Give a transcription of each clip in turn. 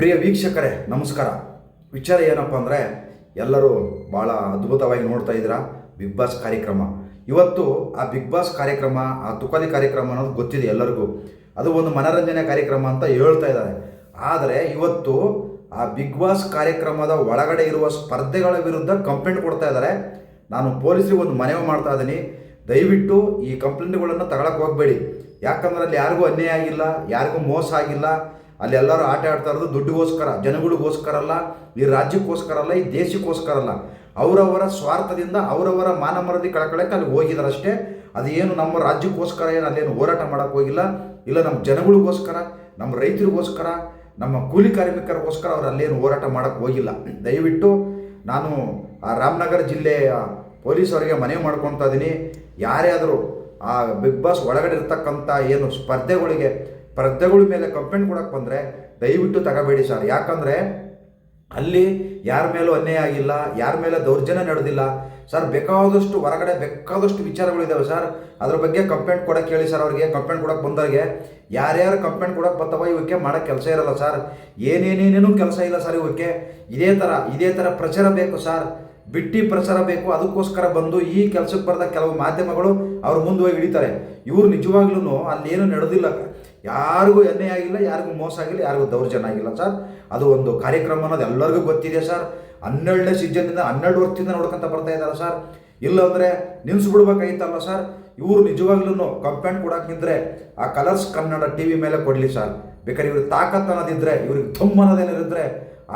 ಪ್ರಿಯ ವೀಕ್ಷಕರೇ, ನಮಸ್ಕಾರ. ವಿಚಾರ ಏನಪ್ಪ ಅಂದರೆ, ಎಲ್ಲರೂ ಭಾಳ ಅದ್ಭುತವಾಗಿ ನೋಡ್ತಾ ಇದ್ದೀರಾ ಬಿಗ್ ಬಾಸ್ ಕಾರ್ಯಕ್ರಮ. ಇವತ್ತು ಆ ಬಿಗ್ ಬಾಸ್ ಕಾರ್ಯಕ್ರಮ, ಆ ತುಕಾಲಿ ಕಾರ್ಯಕ್ರಮ ಅನ್ನೋದು ಗೊತ್ತಿದೆ ಎಲ್ಲರಿಗೂ. ಅದು ಒಂದು ಮನರಂಜನೆ ಕಾರ್ಯಕ್ರಮ ಅಂತ ಹೇಳ್ತಾ ಇದ್ದಾರೆ. ಆದರೆ ಇವತ್ತು ಆ ಬಿಗ್ ಬಾಸ್ ಕಾರ್ಯಕ್ರಮದ ಒಳಗಡೆ ಇರುವ ಸ್ಪರ್ಧೆಗಳ ವಿರುದ್ಧ ಕಂಪ್ಲೇಂಟ್ ಕೊಡ್ತಾ ಇದ್ದಾರೆ. ನಾನು ಪೊಲೀಸರಿಗೆ ಒಂದು ಮನವಿ ಮಾಡ್ತಾ ಇದ್ದೀನಿ. ದಯವಿಟ್ಟು ಈ ಕಂಪ್ಲೇಂಟ್ಗಳನ್ನು ತಗೊಳಕ್ಕೆ ಹೋಗಬೇಡಿ. ಯಾಕಂದ್ರೆ ಅಲ್ಲಿ ಯಾರಿಗೂ ಅನ್ಯಾಯ ಆಗಿಲ್ಲ, ಯಾರಿಗೂ ಮೋಸ ಆಗಿಲ್ಲ. ಅಲ್ಲಿ ಎಲ್ಲರೂ ಆಟ ಆಡ್ತಾ ಇರೋದು ದುಡ್ಡಿಗೋಸ್ಕರ, ಜನಗಳಿಗೋಸ್ಕರ ಅಲ್ಲ, ಈ ರಾಜ್ಯಕ್ಕೋಸ್ಕರ ಅಲ್ಲ, ಈ ದೇಶಕ್ಕೋಸ್ಕರ ಅಲ್ಲ. ಅವರವರ ಸ್ವಾರ್ಥದಿಂದ, ಅವರವರ ಮಾನಮರದಿ ಕಳಕಳಕ್ಕೆ ಅಲ್ಲಿ ಹೋಗಿದ್ದಾರೆ ಅಷ್ಟೇ ಅದು ಏನು ನಮ್ಮ ರಾಜ್ಯಕ್ಕೋಸ್ಕರ ಏನು, ಅಲ್ಲೇನು ಹೋರಾಟ ಮಾಡೋಕ್ಕೆ ಹೋಗಿಲ್ಲ. ಇಲ್ಲ, ನಮ್ಮ ಜನಗಳಿಗೋಸ್ಕರ, ನಮ್ಮ ರೈತರಿಗೋಸ್ಕರ, ನಮ್ಮ ಕೂಲಿ ಕಾರ್ಮಿಕರಿಗೋಸ್ಕರ ಅವ್ರು ಅಲ್ಲೇನು ಹೋರಾಟ ಮಾಡೋಕ್ಕೆ ಹೋಗಿಲ್ಲ. ದಯವಿಟ್ಟು ನಾನು ಆ ರಾಮನಗರ ಜಿಲ್ಲೆಯ ಪೊಲೀಸವರಿಗೆ ಮನವಿ ಮಾಡ್ಕೊತಾ ಇದ್ದೀನಿ. ಯಾರೇ ಆದರೂ ಆ ಬಿಗ್ ಬಾಸ್ ಒಳಗಡೆ ಇರ್ತಕ್ಕಂಥ ಏನು ಸ್ಪರ್ಧೆಗಳಿಗೆ ಸ್ಪರ್ಧೆಗಳ ಮೇಲೆ ಕಂಪ್ಲೇಂಟ್ ಕೊಡಕ್ಕೆ ಬಂದರೆ ದಯವಿಟ್ಟು ತಗೋಬೇಡಿ ಸರ್ ಯಾಕಂದರೆ ಅಲ್ಲಿ ಯಾರ ಮೇಲೂ ಅನ್ಯಾಯ ಆಗಿಲ್ಲ, ಯಾರ ಮೇಲೆ ದೌರ್ಜನ್ಯ ನಡೆದಿಲ್ಲ. ಸರ್ ಬೇಕಾದಷ್ಟು ಹೊರಗಡೆ ಬೇಕಾದಷ್ಟು ವಿಚಾರಗಳಿದ್ದಾವೆ ಸರ್ ಅದ್ರ ಬಗ್ಗೆ ಕಂಪ್ಲೇಂಟ್ ಕೊಡಕ್ಕೆ ಹೇಳಿ ಸರ್ ಅವ್ರಿಗೆ ಕಂಪ್ಲೇಂಟ್ ಕೊಡಕ್ಕೆ ಬಂದವ್ರಿಗೆ. ಯಾರ್ಯಾರು ಕಂಪ್ಲೇಂಟ್ ಕೊಡಕ್ಕೆ ಬರ್ತಾವ ಇವಕ್ಕೆ ಮಾಡೋ ಕೆಲಸ ಇರಲ್ಲ ಸರ್ ಏನೇನೇನೇನೂ ಕೆಲಸ ಇಲ್ಲ ಸರ್ ಇವಕ್ಕೆ. ಇದೇ ಥರ ಇದೇ ಥರ ಪ್ರಚಾರ ಬೇಕು ಸರ್ ಬಿಟ್ಟಿ ಪ್ರಚಾರ ಬೇಕು. ಅದಕ್ಕೋಸ್ಕರ ಬಂದು ಈ ಕೆಲಸಕ್ಕೆ ಬರೆದ ಕೆಲವು ಮಾಧ್ಯಮಗಳು ಅವ್ರು ಹೋಗಿ ಹಿಡಿತಾರೆ. ಇವ್ರು ನಿಜವಾಗ್ಲೂ ಅಲ್ಲೇನು ನಡೆದಿಲ್ಲ. ಯಾರಿಗೂ ಅನ್ಯಾಯ ಆಗಿಲ್ಲ, ಯಾರಿಗೂ ಮೋಸ ಆಗಿಲ್ಲ, ಯಾರಿಗೂ ದೌರ್ಜನ್ಯ ಆಗಿಲ್ಲ ಸರ್. ಅದು ಒಂದು ಕಾರ್ಯಕ್ರಮ ಅನ್ನೋದು ಎಲ್ಲರಿಗೂ ಗೊತ್ತಿದೆ ಸರ್. ಹನ್ನೆರಡನೇ ಸೀಸನ್ನಿಂದ ಹನ್ನೆರಡು ವರ್ಷದಿಂದ ನೋಡ್ಕೊಂತ ಬರ್ತಾ ಇದ್ದಾರೆ ಸರ್. ಇಲ್ಲಾಂದರೆ ನಿಲ್ಲಿಸ್ಬಿಡ್ಬೇಕಾಗಿತ್ತಲ್ಲ ಸರ್. ಇವರು ನಿಜವಾಗ್ಲೂ ಕಂಪ್ಲೇಂಟ್ ಕೊಡಕ್ಕೆ ನಿಂದ್ರೆ ಆ ಕಲರ್ಸ್ ಕನ್ನಡ ಟಿ ವಿ ಮೇಲೆ ಕೊಡಲಿ ಸರ್. ಬೇಕಾದ್ರೆ ಇವ್ರಿಗೆ ತಾಕತ್ ಅನ್ನೋದಿದ್ರೆ ಇವ್ರಿಗೆ ತುಂಬ ಅನ್ನೋದೇನಿದ್ರೆ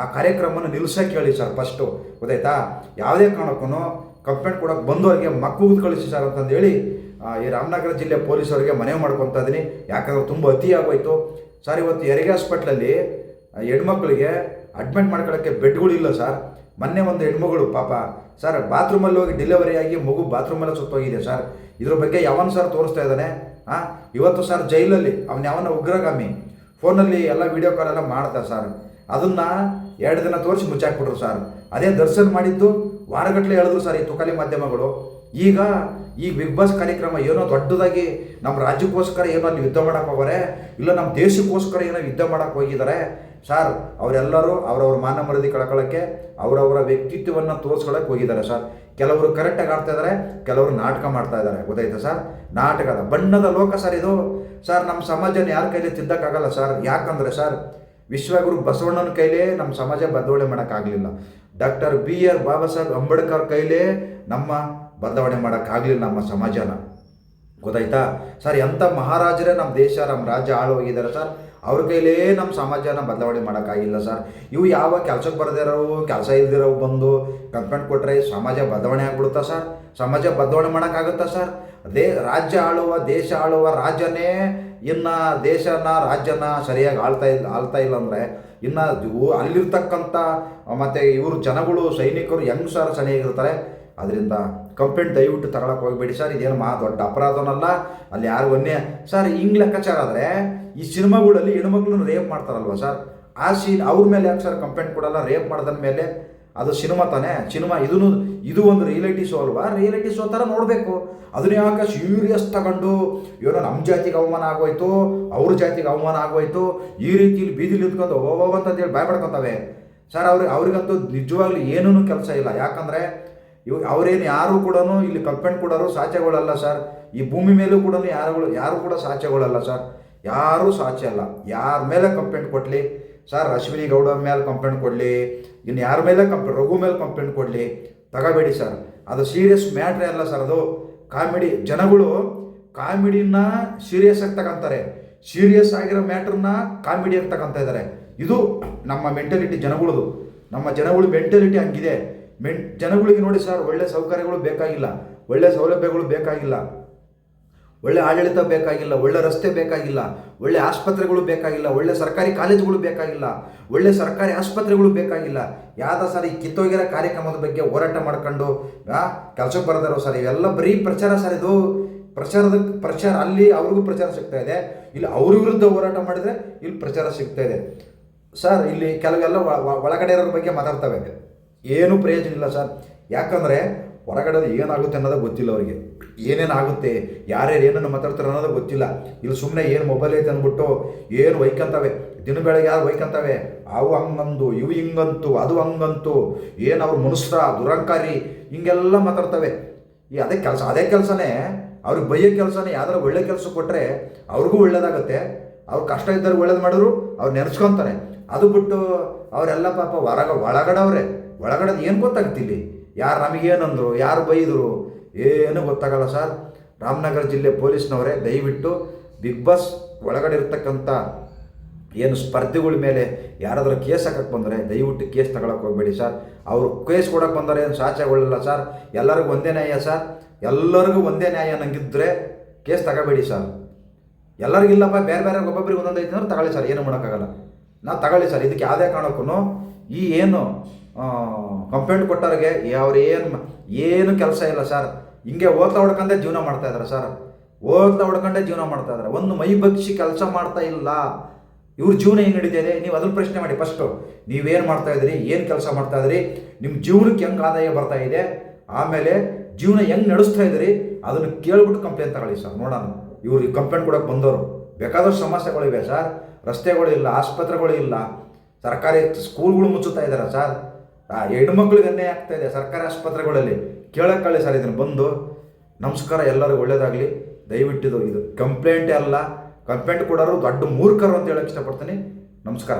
ಆ ಕಾರ್ಯಕ್ರಮನ ನಿಲ್ಸಕ್ಕೆ ಹೇಳಿ ಸರ್ ಫಸ್ಟು ಗೊತ್ತಾಯ್ತಾ? ಯಾವುದೇ ಕಾರಣಕ್ಕೂ ಕಂಪ್ಲೇಂಟ್ ಕೊಡೋಕೆ ಬಂದವರಿಗೆ ಮಕ್ಕಳು ಕಳಿಸಿ ಸರ್ ಅಂತಂದೇಳಿ ಈ ರಾಮನಗರ ಜಿಲ್ಲೆ ಪೊಲೀಸರಿಗೆ ಮನವಿ ಮಾಡ್ಕೊತಾ ಇದ್ದೀನಿ. ಯಾಕಂದ್ರೆ ತುಂಬ ಅತಿ ಆಗೋಯ್ತು ಸರ್, ಇವತ್ತು ಹೆರಿಗೆ ಹಾಸ್ಪಿಟ್ಲಲ್ಲಿ ಹೆಣ್ಮಕ್ಳಿಗೆ ಅಡ್ಮಿಟ್ ಮಾಡ್ಕೊಳ್ಳೋಕ್ಕೆ ಬೆಡ್ಗಳಿಲ್ಲ ಸರ್. ಮೊನ್ನೆ ಒಂದು ಹೆಣ್ಮಗಳು, ಪಾಪ. ಸರ್, ಬಾತ್ರೂಮಲ್ಲಿ ಹೋಗಿ ಡೆಲಿವರಿ ಆಗಿ ಮಗು ಬಾತ್ರೂಮಲ್ಲೇ ಸುತ್ತೋಗಿದೆ ಸರ್. ಇದ್ರ ಬಗ್ಗೆ ಯಾವನ್ ಸರ್ ತೋರಿಸ್ತಾ ಇದ್ದಾನೆ? ಹಾಂ ಇವತ್ತು ಸರ್ ಜೈಲಲ್ಲಿ, ಅವನ ಯಾವನ ಉಗ್ರಗಾಮಿ. ಫೋನಲ್ಲಿ ಎಲ್ಲ ವೀಡಿಯೋ ಕಾಲ್ ಎಲ್ಲ ಮಾಡ್ತಾರೆ ಸರ್. ಅದನ್ನು ಎರಡು ದಿನ ತೋರಿಸಿ ಮುಚ್ಚಾಕ್ಬಿಟ್ರು ಸರ್. ಅದೇ ದರ್ಶನ್ ಮಾಡಿದ್ದು ವಾರಗಟ್ಟಲೆ ಹೇಳಿದ್ರು ಸರ್ ಈ ತುಕಲಿ ಮಾಧ್ಯಮಗಳು. ಈಗ ಈ ಬಿಗ್ ಬಾಸ್ ಕಾರ್ಯಕ್ರಮ ಏನೋ ದೊಡ್ಡದಾಗಿ ನಮ್ಮ ರಾಜ್ಯಕ್ಕೋಸ್ಕರ ಏನೋ ಅಲ್ಲಿ ಯುದ್ಧ ಮಾಡಕ್ಕೆ ಹೋಗಾರೆ ಇಲ್ಲ ನಮ್ಮ ದೇಶಕ್ಕೋಸ್ಕರ ಏನೋ ಯುದ್ಧ ಮಾಡಕ್ಕೆ ಹೋಗಿದ್ದಾರೆ ಸರ್, ಅವರೆಲ್ಲರೂ ಅವರವ್ರ ಮಾನ ಮರದಿ ಕಳ್ಕೊಳ್ಳೋಕ್ಕೆ ಅವರವರ ವ್ಯಕ್ತಿತ್ವವನ್ನು ತೋರಿಸ್ಕೊಳ್ಳೋಕೆ ಹೋಗಿದ್ದಾರೆ ಸರ್. ಕೆಲವರು ಕರೆಕ್ಟಾಗಿ ಆಡ್ತಾ ಇದ್ದಾರೆ ಕೆಲವರು ನಾಟಕ ಮಾಡ್ತಾ ಇದ್ದಾರೆ ಗೊತ್ತಾಯ್ತಾ ಸರ್? ನಾಟಕದ ಬಣ್ಣದ ಲೋಕ ಸರ್ ಇದು. ಸರ್, ನಮ್ಮ ಸಮಾಜನ ಯಾರ ಕೈಲಿ ತಿದ್ದಕ್ಕಾಗಲ್ಲ ಸರ್. ಯಾಕಂದರೆ ಸರ್ ವಿಶ್ವಗುರು ಬಸವಣ್ಣನ ಕೈಲೇ ನಮ್ಮ ಸಮಾಜ ಬದಲಾವಣೆ ಮಾಡೋಕ್ಕಾಗಲಿಲ್ಲ. Doctor B R Baba Saheb Ambedkar ಕೈಲೇ ನಮ್ಮ ಬದಲಾವಣೆ ಮಾಡೋಕ್ಕಾಗಲಿಲ್ಲ ನಮ್ಮ ಸಮಾಜನ. ಗೊತ್ತಾಯ್ತಾ? ಸರ್, ಎಂಥ ಮಹಾರಾಜರೇ ನಮ್ಮ ದೇಶ, ನಮ್ಮ ರಾಜ್ಯ ಆಳು ಹೋಗಿದ್ದಾರೆ ಸರ್. ಅವ್ರ ಕೈಲೇ ನಮ್ಮ ಸಮಾಜನ ಬದಲಾವಣೆ ಮಾಡೋಕ್ಕಾಗಿಲ್ಲ ಸರ್. ಇವು ಯಾವ ಕೆಲಸಕ್ಕೆ ಬರೆದಿರೋ ಕೆಲಸ ಇಲ್ದಿರೋ ಬಂದು ಕಂಪ್ಲೇಂಟ್ ಕೊಟ್ಟರೆ ಸಮಾಜ ಬದಲಾವಣೆ ಆಗ್ಬಿಡುತ್ತಾ ಸರ್? ಸಮಾಜ ಬದಲಾವಣೆ ಮಾಡೋಕ್ಕಾಗುತ್ತಾ ಸರ್? ದೇ ರಾಜ್ಯ ಆಳುವ, ದೇಶ ಆಳುವ ರಾಜ್ಯನೇ ಇನ್ನು ದೇಶನ, ರಾಜ್ಯನ ಸರಿಯಾಗಿ ಆಳ್ತಾ ಇಲ್ಲ ಆಳ್ತಾ ಇಲ್ಲ ಅಂದರೆ ಇನ್ನು ಅಲ್ಲಿರ್ತಕ್ಕಂಥ ಮತ್ತು ಇವರು ಜನಗಳು, ಸೈನಿಕರು ಹೆಂಗ್ ಸರ್ ಸರಿಯಾಗಿರ್ತಾರೆ. ಅದರಿಂದ ಕಂಪ್ಲೇಂಟ್ ದಯವಿಟ್ಟು ತಗೊಳಕ್ಕೆ ಹೋಗಬೇಡಿ ಸರ್. ಇದೇನು ಮಾ ದೊಡ್ಡ ಅಪರಾಧನಲ್ಲ. ಅಲ್ಲಿ ಯಾರು ಒಂದೇ ಸರ್, ಹಿಂಗೆ ಲೆಕ್ಕಾಚಾರ ಆದರೆ ಈ ಸಿನಿಮಾಗಳಲ್ಲಿ ಹೆಣ್ಮಕ್ಳನ್ನ ರೇಪ್ ಮಾಡ್ತಾರಲ್ವ ಸರ್? ಆ ಸೀನ್ ಅವ್ರ ಮೇಲೆ ಯಾಕೆ ಸರ್ ಕಂಪ್ಲೇಂಟ್ ಕೊಡಲ್ಲ? ರೇಪ್ ಮಾಡಿದ ಮೇಲೆ? ಅದು ಸಿನಿಮಾ ತಾನೇ? ಸಿನಿಮಾ ಇದೂ ಇದು ಒಂದು ರಿಯಾಲಿಟಿ ಶೋ ಅಲ್ವಾ? ರಿಯಾಲಿಟಿ ಶೋ ಥರ ನೋಡಬೇಕು. ಅದನ್ನ ಯಾಕೆ ಸೀರಿಯಸ್ ತಗೊಂಡು ಏನೋ ನಮ್ಮ ಜಾತಿಗೆ ಅವಮಾನ ಆಗೋಯ್ತು, ಅವ್ರ ಜಾತಿಗೆ ಅವಮಾನ ಆಗೋಯ್ತು, ಈ ರೀತಿಲಿ ಬೀದಿಲಿ ನಿಂತ್ಕೊಂಡು ಅಂತಂದೇಳಿ ಹೇಳಿ ಪಡ್ಕೊತವೆ. ಸರ್ ಅವ್ರಿಗೆ ಅವ್ರಿಗಂತೂ ನಿಜವಾಗ್ಲೂ ಏನೂ ಕೆಲಸ ಇಲ್ಲ. ಯಾಕಂದರೆ, ಇವ್, ಅವರೇನು ಯಾರು ಕೂಡ ಇಲ್ಲಿ ಕಲ್ಪೆಂಟ್ ಕೊಡೋರು ಸಾಚೆಗಳಲ್ಲ ಸರ್. ಈ ಭೂಮಿ ಮೇಲೂ ಕೂಡ ಯಾರುಗಳು, ಯಾರು ಕೂಡ ಸಾಚೆಗಳಲ್ಲ ಸರ್. ಯಾರೂ ಸಾಚೆ ಅಲ್ಲ ಯಾರ ಮೇಲೆ ಕಂಪ್ಲೇಂಟ್ ಕೊಡಲಿ? ಸರ್, ಅಶ್ವಿನಿ ಗೌಡ ಮೇಲೆ ಕಂಪ್ಲೇಂಟ್ ಕೊಡಲಿ ಇನ್ನು ಯಾರ ಮೇಲೆ ಕಂಪ್ಲೇಂಟ್ ರಘು ಮೇಲೆ ಕಂಪ್ಲೇಂಟ್ ಕೊಡಲಿ. ತಗೋಬೇಡಿ ಸರ್. ಅದು ಸೀರಿಯಸ್ ಮ್ಯಾಟ್ರೇ ಅಲ್ಲ ಸರ್ ಅದು. ಕಾಮಿಡಿ, ಜನಗಳು ಕಾಮಿಡಿನ ಸೀರಿಯಸ್ ಆಗಿ ತಗೊಂತಾರೆ. ಸೀರಿಯಸ್ ಆಗಿರೋ ಮ್ಯಾಟ್ರನ್ನ ಕಾಮಿಡಿಯಾಗಿ ತಗೊಂತ ಇದ್ದಾರೆ. ಇದು ನಮ್ಮ ಮೆಂಟಾಲಿಟಿ ಜನಗಳದು. ನಮ್ಮ ಜನಗಳ ಮೆಂಟಾಲಿಟಿ ಹಂಗಿದೆ. ಮೆನ್ ಜನಗಳಿಗೆ ನೋಡಿ ಸರ್, ಒಳ್ಳೆ ಸೌಕರ್ಯಗಳು ಬೇಕಾಗಿಲ್ಲ. ಒಳ್ಳೆ ಸೌಲಭ್ಯಗಳು ಬೇಕಾಗಿಲ್ಲ. ಒಳ್ಳೆ ಆಡಳಿತ ಬೇಕಾಗಿಲ್ಲ, ಒಳ್ಳೆ ರಸ್ತೆ ಬೇಕಾಗಿಲ್ಲ, ಒಳ್ಳೆ ಆಸ್ಪತ್ರೆಗಳು ಬೇಕಾಗಿಲ್ಲ, ಒಳ್ಳೆ ಸರ್ಕಾರಿ ಕಾಲೇಜುಗಳು ಬೇಕಾಗಿಲ್ಲ, ಒಳ್ಳೆ ಸರ್ಕಾರಿ ಆಸ್ಪತ್ರೆಗಳು ಬೇಕಾಗಿಲ್ಲ. ಯಾವ್ದ ಸರ್ ಈ ಕಿತ್ತೋಗಿರೋ ಕಾರ್ಯಕ್ರಮದ ಬಗ್ಗೆ ಹೋರಾಟ ಮಾಡ್ಕೊಂಡು ಕೆಲಸಕ್ಕೆ ಬರ್ದಾರೋ ಸರ್, ಇವೆಲ್ಲ ಬರೀ ಪ್ರಚಾರ ಸರ್ ಇದು. ಪ್ರಚಾರದ, ಪ್ರಚಾರ, ಅಲ್ಲಿ ಅವ್ರಿಗೂ ಪ್ರಚಾರ ಸಿಗ್ತಾ ಇದೆ, ಇಲ್ಲಿ ಅವ್ರ ವಿರುದ್ಧ ಹೋರಾಟ ಮಾಡಿದ್ರೆ ಇಲ್ಲಿ ಪ್ರಚಾರ ಸಿಗ್ತಾ ಇದೆ. ಸರ್, ಇಲ್ಲಿ ಕೆಲವೆಲ್ಲ ಒಳ- ಒಳ- ಒಳಗಡೆ ಇರೋರ ಬಗ್ಗೆ ಮಾತಾಡ್ತಾ ಬೇಕು ಏನೂ ಪ್ರಯೋಜನ ಇಲ್ಲ ಸರ್. ಯಾಕಂದರೆ ಹೊರಗಡೆ ಏನಾಗುತ್ತೆ ಅನ್ನೋದು ಗೊತ್ತಿಲ್ಲ ಅವರಿಗೆ. ಏನೇನಾಗುತ್ತೆ ಯಾರ್ಯಾರು ಏನೇನು ಮಾತಾಡ್ತಾರೆ ಅನ್ನೋದು ಗೊತ್ತಿಲ್ಲ. ಇಲ್ಲಿ ಸುಮ್ಮನೆ ಏನು ಮೊಬೈಲ್ ಐತೆ ಅಂದ್ಬಿಟ್ಟು ಏನು ವೈಕಂತವೆ? ದಿನ ಬೆಳಗ್ಗೆ ಯಾರು ವೈಕಂತವೆ? ಅವು ಹಂಗಂದು, ಇವು ಹಿಂಗಂತು, ಅದು ಹಂಗಂತು, ಏನು ಅವ್ರ ಮನುಷ್ಯ ದುರಂಕಾರಿ, ಹಿಂಗೆಲ್ಲ ಮಾತಾಡ್ತವೆ. ಈ ಅದೇ ಕೆಲಸ, ಅದೇ ಕೆಲಸನೇ, ಅವ್ರಿಗೆ ಬೈಯೋ ಕೆಲಸನೇ, ಯಾವ್ದಾರು ಒಳ್ಳೆ ಕೆಲಸ ಕೊಟ್ಟರೆ ಅವ್ರಿಗೂ ಒಳ್ಳೇದಾಗುತ್ತೆ. ಅವ್ರು ಕಷ್ಟ ಇದ್ದರೆ ಒಳ್ಳೇದು ಮಾಡಿದ್ರು, ಅವ್ರು ನೆನೆಸ್ಕೊತಾರೆ. ಅದು ಬಿಟ್ಟು ಅವರೆಲ್ಲ ಪಾಪ ಹೊರಗ ಒಳಗಡವ್ರೆ ಒಳಗಡೆ ಏನು ಗೊತ್ತಾಗ್ತಿಲ್ಲ ಯಾರು ನಮಗೇನಂದರು ಯಾರು ಬೈದರು, ಏನು ಗೊತ್ತಾಗಲ್ಲ ಸರ್ ರಾಮನಗರ ಜಿಲ್ಲೆ ಪೊಲೀಸ್ನವರೇ, ದಯವಿಟ್ಟು ಬಿಗ್ ಬಾಸ್ ಒಳಗಡೆ ಇರ್ತಕ್ಕಂಥ ಏನು ಸ್ಪರ್ಧಿಗಳ ಮೇಲೆ ಯಾರಾದರೂ ಕೇಸ್ ಹಾಕಕ್ಕೆ ಬಂದರೆ ದಯವಿಟ್ಟು ಕೇಸ್ ತಗೊಳಕ್ಕೆ ಹೋಗಬೇಡಿ ಸರ್ ಅವರು ಕೇಸ್ ಕೊಡಕ್ಕೆ ಬಂದರೆ ಏನು ಸಾಚೆಗೊಳ್ಳಲ್ಲ ಸರ್ ಎಲ್ಲರಿಗೂ ಒಂದೇ ನ್ಯಾಯ ಸರ್ ಎಲ್ಲರಿಗೂ ಒಂದೇ ನ್ಯಾಯ ನಂಗಿದ್ರೆ ಕೇಸ್ ತಗೋಬೇಡಿ ಸರ್ ಎಲ್ಲರಿಗಿಲ್ಲಪ್ಪ ಬೇರೆ ಬೇರೆ ಒಬ್ಬೊಬ್ಬರಿಗೆ ಒಂದೊಂದು ಐತೆ ಅಂದ್ರೆ ತಗೊಳ್ಳಿ ಸರ್ ಏನು ಮಾಡೋಕ್ಕಾಗಲ್ಲ. ನಾವು ತಗೊಳ್ಳಿ ಸರ್ ಇದಕ್ಕೆ ಯಾವುದೇ ಕಾರಣಕ್ಕೂ ಈ ಏನು ಕಂಪ್ಲೇಂಟ್ ಕೊಟ್ಟವ್ರಿಗೆ ಅವ್ರು ಏನು ಕೆಲಸ ಇಲ್ಲ ಸರ್. ಹಿಂಗೆ ಓದ್ತಾ ಹೊಡ್ಕೊಂಡೇ ಜೀವನ ಮಾಡ್ತಾ ಇದ್ದಾರೆ ಸರ್. ಓದ್ತಾ ಹೊಡ್ಕೊಂಡೇ ಜೀವನ ಮಾಡ್ತಾ ಇದ್ದಾರೆ ಒಂದು ಮೈ ಬಗ್ಸಿ ಕೆಲಸ ಮಾಡ್ತಾ ಇಲ್ಲ. ಇವ್ರ ಜೀವನ ಏನು ನಡೀತಿದೆ ನೀವು ಅದ್ರ ಪ್ರಶ್ನೆ ಮಾಡಿ ಫಸ್ಟು ನೀವೇನು ಮಾಡ್ತಾ ಇದ್ದೀರಿ ಏನು ಕೆಲಸ ಮಾಡ್ತಾ ಇದ್ದೀರಿ ನಿಮ್ಮ ಜೀವನಕ್ಕೆ ಹೆಂಗೆ ಆದಾಯ ಬರ್ತಾ ಇದೆ? ಆಮೇಲೆ ಜೀವನ ಹೆಂಗೆ ನಡೆಸ್ತಾ ಇದ್ದೀರಿ ಅದನ್ನು ಕೇಳ್ಬಿಟ್ಟು ಕಂಪ್ಲೇಂಟ್ ತಗೊಳ್ಳಿ ಸರ್. ನೋಡೋಣ. ಇವ್ರಿಗೆ ಕಂಪ್ಲೇಂಟ್ ಕೊಡೋಕೆ ಬಂದವರು. ಬೇಕಾದಷ್ಟು ಸಮಸ್ಯೆಗಳಿವೆ ಸರ್. ರಸ್ತೆಗಳಿಲ್ಲ ಆಸ್ಪತ್ರೆಗಳು ಇಲ್ಲ. ಸರ್ಕಾರಿ ಸ್ಕೂಲ್ಗಳು ಮುಚ್ಚುತ್ತಾ ಇದ್ದಾರೆ ಸರ್. ಆ ಹೆಣ್ಮಕ್ಳಿಗೆ ಅನ್ಯಾಯ ಆಗ್ತಾ ಇದೆ. ಸರ್ಕಾರಿ ಆಸ್ಪತ್ರೆಗಳಲ್ಲಿ ಕೇಳೋಕ್ಕಾಗಲಿ ಸರ್, ಇದನ್ನು ಬಂದು ನಮಸ್ಕಾರ, ಎಲ್ಲರಿಗೂ ಒಳ್ಳೇದಾಗಲಿ. ದಯವಿಟ್ಟಿದ್ದು ಇದು ಕಂಪ್ಲೇಂಟೇ ಅಲ್ಲ. ಕಂಪ್ಲೇಂಟ್ ಕೊಡೋರು ದೊಡ್ಡ ಮೂರ್ಖರು ಅಂತ ಹೇಳಕ್ಕೆ ಇಷ್ಟಪಡ್ತೀನಿ. ನಮಸ್ಕಾರ.